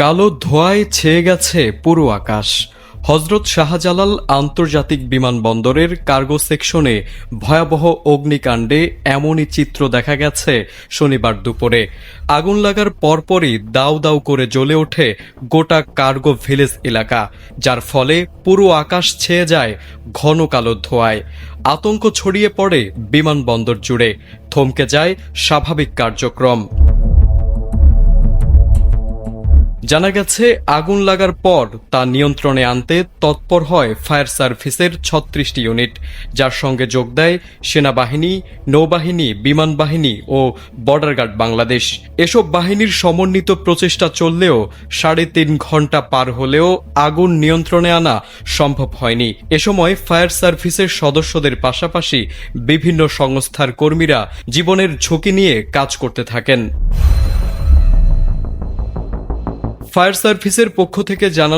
কালো ধোঁয়ায় ছেয়ে গেছে পুরো আকাশ। হজরত শাহজালাল আন্তর্জাতিক বিমানবন্দরের কার্গো সেকশনে ভয়াবহ অগ্নিকাণ্ডে এমনই চিত্র দেখা গেছে শনিবার দুপুরে। আগুন লাগার পরপরই দাউ দাউ করে জ্বলে ওঠে গোটা কার্গো ভিলেজ এলাকা, যার ফলে পুরো আকাশ ছেয়ে যায় ঘন কালো ধোঁয়ায়। আতঙ্ক ছড়িয়ে পড়ে বিমানবন্দর জুড়ে। থমকে যায় স্বাভাবিক কার্যক্রম। জানা গেছে, আগুন লাগার পর তা নিয়ন্ত্রণে আনতে তৎপর হয় ফায়ার সার্ভিসের ছত্রিশটি ইউনিট, যার সঙ্গে যোগ দেয় সেনাবাহিনী, নৌবাহিনী, বিমান বাহিনী ও বর্ডার গার্ড বাংলাদেশ। এসব বাহিনীর সমন্বিত প্রচেষ্টা চললেও সাড়ে তিন ঘণ্টা পার হলেও আগুন নিয়ন্ত্রণে আনা সম্ভব হয়নি। এ সময় ফায়ার সার্ভিসের সদস্যদের পাশাপাশি বিভিন্ন সংস্থার কর্মীরা জীবনের ঝুঁকি নিয়ে কাজ করতে থাকেন। ফায়ার সার্ভিসের পক্ষ থেকে জানানো